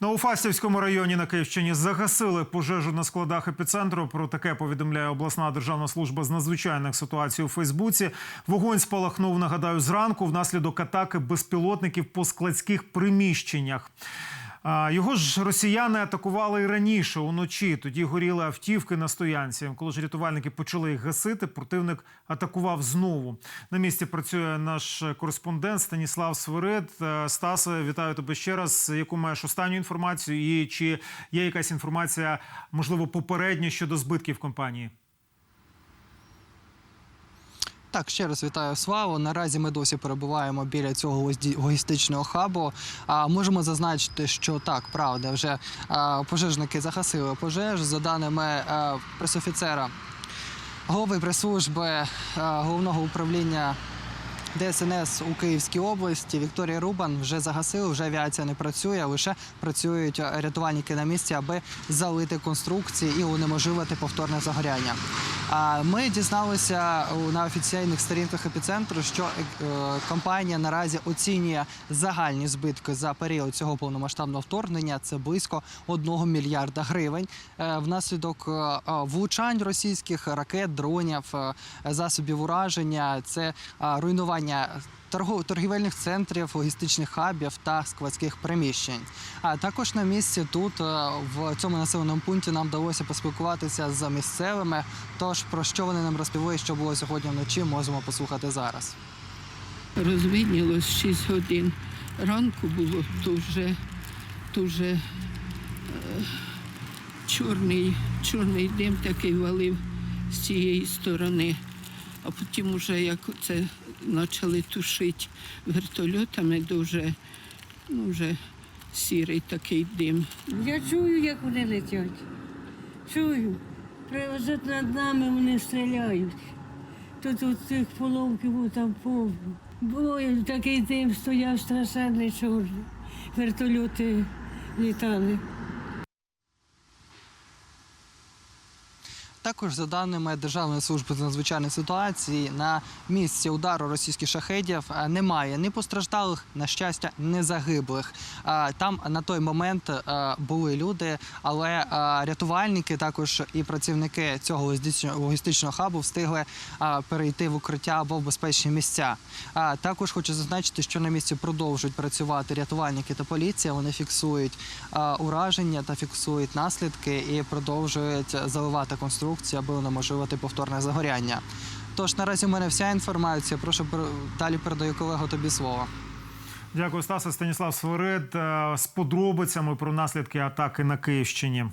На Уфасівському районі на Київщині загасили пожежу на складах епіцентру. Про таке повідомляє обласна державна служба з надзвичайних ситуацій у Фейсбуці. Вогонь спалахнув, нагадаю, зранку внаслідок атаки безпілотників по складських приміщеннях. Його ж росіяни атакували і раніше уночі. Тоді горіли автівки на стоянці. Коли ж рятувальники почали їх гасити, противник атакував знову. На місці працює наш кореспондент Станіслав Свирид. Е, Стасе, вітаю тебе ще раз. Яку маєш останню інформацію? І чи є якась інформація, можливо, попередня щодо збитків компанії? Так, ще раз вітаю Славу. Наразі ми досі перебуваємо біля цього логістичного хабу. А можемо зазначити, що так, правда, вже пожежники загасили пожеж. За даними пресофіцера голови прес-служби головного управління. ДСНС у Київській області Вікторія Рубан вже загасили, вже авіація не працює, лише працюють рятувальники на місці, аби залити конструкції і унеможливити повторне загоряння. Ми дізналися на офіційних сторінках епіцентру, що е, компанія наразі оцінює загальні збитки за період цього повномасштабного вторгнення. Це близько 1 мільярда гривень. Е, Внаслідок е, влучань російських ракет, дронів, засобів ураження, це руйнування торгівельних центрів, логістичних хабів та складських приміщень. А також на місці тут, е, в цьому населеному пункті, нам вдалося поспілкуватися з місцевими. Тож про що вони нам розповіли, що було сьогодні вночі, можемо послухати зараз. розвиднілось 6 годин. Ранку було дуже, дуже е, чорний, чорний дим такий валив з цієї сторони. А потім, уже як це почали тушити вертольотами, дуже ну, вже сірий такий дим. Я чую, як вони летять. Чую. Привезуть над нами, вони стріляють. Тут от цих половків там повно. Було такий дим стояв страшенний чорний. Вертольоти літали. Також за даними Державної служби з надзвичайних ситуацій, на місці удару російських шахедів е, немає ні постраждалих, на щастя, ні загиблих. Е, Там на той момент е, були люди, але рятувальники, також і працівники цього логістичного- хабу встигли перейти в укриття або в безпечні місця. Також хочу зазначити, що на місці продовжують працювати рятувальники та поліція. Вони фіксують ураження та фіксують наслідки і продовжують заливати конструкцію, аби унеможливити повторне загоряння. Тож наразі у мене вся інформація. Прошу далі передаю колегу тобі слово. Дякую, Стаса Станіслав Свирид е, з подробицями про наслідки атаки на Київщині.